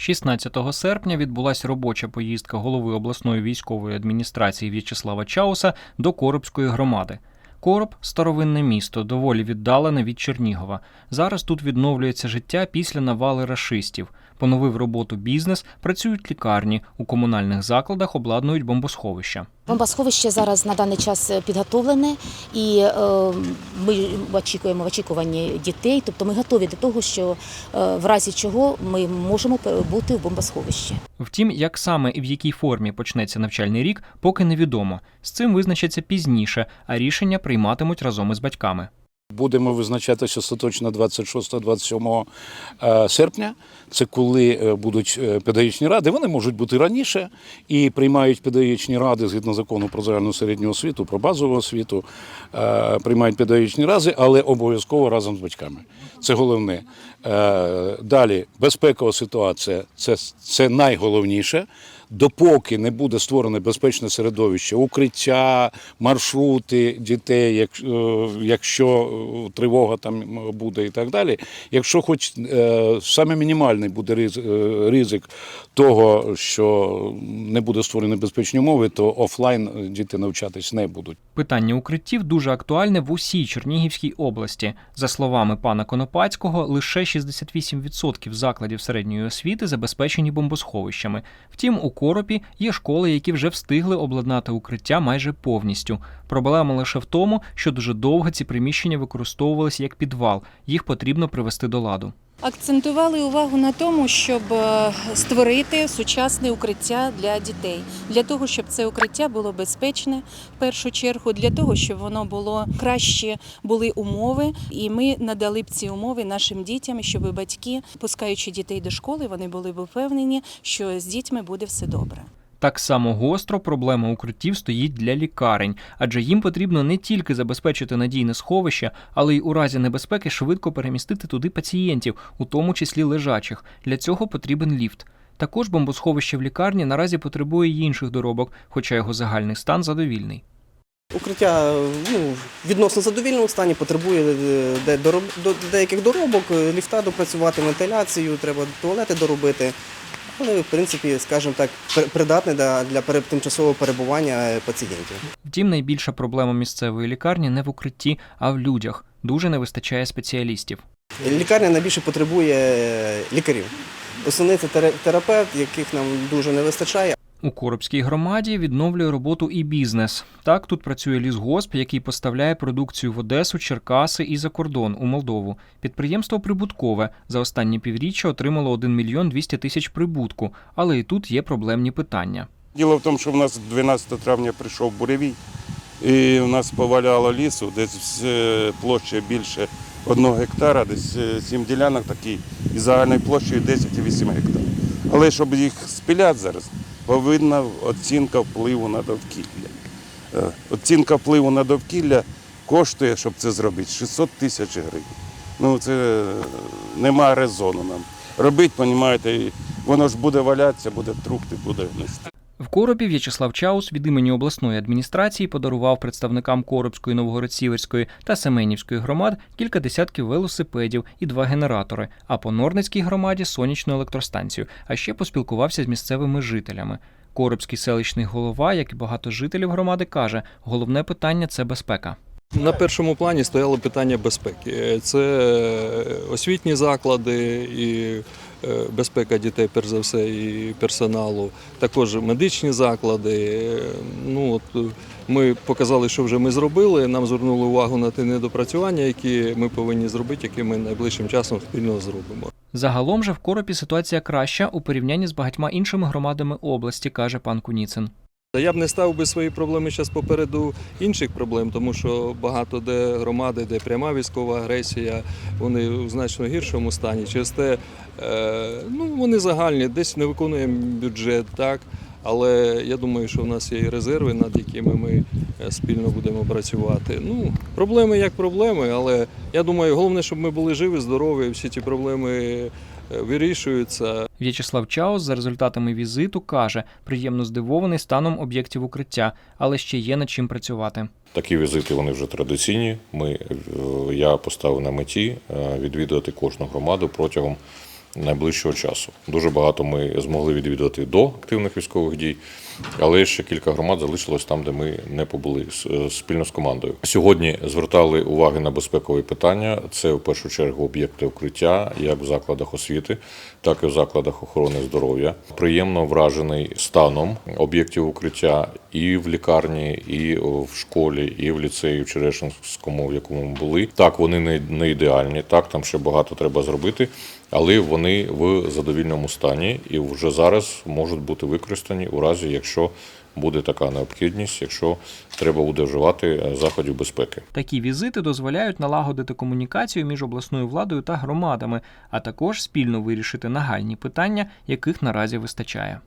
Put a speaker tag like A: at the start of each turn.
A: 16 серпня відбулася робоча поїздка голови обласної військової адміністрації В'ячеслава Чауса до Коробської громади. Короб старовинне місто, доволі віддалене від Чернігова. Зараз тут відновлюється життя після навали рашистів. Поновив роботу бізнес, працюють лікарні, у комунальних закладах обладнують бомбосховища.
B: Бомбосховище зараз на даний час підготовлене, і е, ми очікуємо в очікуванні дітей. Тобто ми готові до того, що е, в разі чого ми можемо бути в бомбосховищі.
A: Втім, як саме і в якій формі почнеться навчальний рік, поки невідомо. З цим визначаться пізніше, а рішення прийматимуть разом із батьками.
C: Будемо визначатися остаточно 26-27 е, серпня. Це коли е, будуть е, педагогічні ради. Вони можуть бути раніше і приймають педагогічні ради згідно закону про загальну середню освіту, про базову освіту. Приймають педагогічні ради, але обов'язково разом з батьками. Це головне. Далі безпекова ситуація це, це найголовніше. Допоки не буде створене безпечне середовище, укриття, маршрути дітей, якщо, якщо тривога там буде і так далі. Якщо хоч е, саме мінімальний буде ризик того, що не буде створені безпечні умови, то офлайн діти навчатись не будуть.
A: Питання укриттів дуже актуальне в усій Чернігівській області. За словами пана Конопацького, лише 68% закладів середньої освіти забезпечені бомбосховищами. Втім, у Коропі є школи, які вже встигли обладнати укриття майже повністю. Проблема лише в тому, що дуже довго ці приміщення використовувалися як підвал. Їх потрібно привести до ладу.
D: Акцентували увагу на тому, щоб е, створити сучасне укриття для дітей, для того, щоб це укриття було безпечне в першу чергу, для того, щоб воно було краще були умови, і ми надали б ці умови нашим дітям, щоб батьки, пускаючи дітей до школи, вони були б впевнені, що з дітьми буде все добре.
A: Так само гостро проблема укриттів стоїть для лікарень, адже їм потрібно не тільки забезпечити надійне сховище, але й у разі небезпеки швидко перемістити туди пацієнтів, у тому числі лежачих. Для цього потрібен ліфт. Також бомбосховище в лікарні наразі потребує й інших доробок, хоча його загальний стан задовільний.
E: Укриття ну, відносно задовільному стані потребує до, деяких доробок, ліфта допрацювати, вентиляцію, треба туалети доробити. Але, в принципі, скажімо так, придатне для, тимчасового перебування пацієнтів.
A: Втім, найбільша проблема місцевої лікарні не в укритті, а в людях. Дуже не вистачає спеціалістів.
E: Лікарня найбільше потребує лікарів. Основний це терапевт, яких нам дуже не вистачає.
A: У Коробській громаді відновлює роботу і бізнес. Так тут працює лісгосп, який поставляє продукцію в Одесу, Черкаси і за кордон у Молдову. Підприємство прибуткове за останні півріччя отримало 1 мільйон 200 тисяч прибутку, але і тут є проблемні питання.
F: Діло в тому, що в нас 12 травня прийшов буревій, і в нас поваляло лісу, десь площа більше одного гектара, десь сім ділянок такі, і загальною площею 10,8 гектарів. Але щоб їх спіляти зараз повинна оцінка впливу на довкілля. Е, оцінка впливу на довкілля коштує, щоб це зробити, 600 тисяч гривень. Ну це немає резону нам. Робити, розумієте, воно ж буде валятися, буде трухти, буде гнисти.
A: В Коробі В'ячеслав Чаус від імені обласної адміністрації подарував представникам Коробської, Новгород-Сіверської та Семенівської громад кілька десятків велосипедів і два генератори. А по Норницькій громаді сонячну електростанцію. А ще поспілкувався з місцевими жителями. Коробський селищний голова, як і багато жителів громади, каже: головне питання це безпека.
G: На першому плані стояло питання безпеки. Це освітні заклади і е, безпека дітей, перш за все, і персоналу, також медичні заклади. Ну, от, Ми показали, що вже ми зробили. Нам звернули увагу на ті недопрацювання, які ми повинні зробити, які ми найближчим часом спільно зробимо.
A: Загалом же в Коропі ситуація краща у порівнянні з багатьма іншими громадами області, каже пан Куніцин.
G: Я б не ставив би свої проблеми зараз попереду інших проблем, тому що багато де громади, де пряма військова агресія, вони в значно гіршому стані. Через те е, ну, вони загальні, десь не виконуємо бюджет, так. Але я думаю, що в нас є і резерви, над якими ми е, спільно будемо працювати. Ну, проблеми як проблеми, але я думаю, головне, щоб ми були живі, здорові, всі ці проблеми вирішуються.
A: В'ячеслав Чаус за результатами візиту каже, приємно здивований станом об'єктів укриття, але ще є над чим працювати.
H: Такі візити вони вже традиційні. Ми, е, Я поставив на меті відвідати відвідувати кожну громаду протягом найближчого часу. Дуже багато ми змогли відвідати до активних військових дій, але ще кілька громад залишилось там, де ми не побули спільно з командою. Сьогодні звертали уваги на безпекові питання. Це в першу чергу об'єкти укриття, як в закладах освіти, так і в закладах охорони здоров'я. Приємно вражений станом об'єктів укриття і в лікарні, і в школі, і в ліцеї в Черешинському, в якому ми були. Так, вони не, не ідеальні, так там ще багато треба зробити, але вони в задовільному стані і вже зараз можуть бути використані у разі, якщо буде така необхідність, якщо треба буде вживати е, заходів безпеки.
A: Такі візити дозволяють налагодити комунікацію між обласною владою та громадами, а також спільно вирішити нагальні питання, яких наразі вистачає.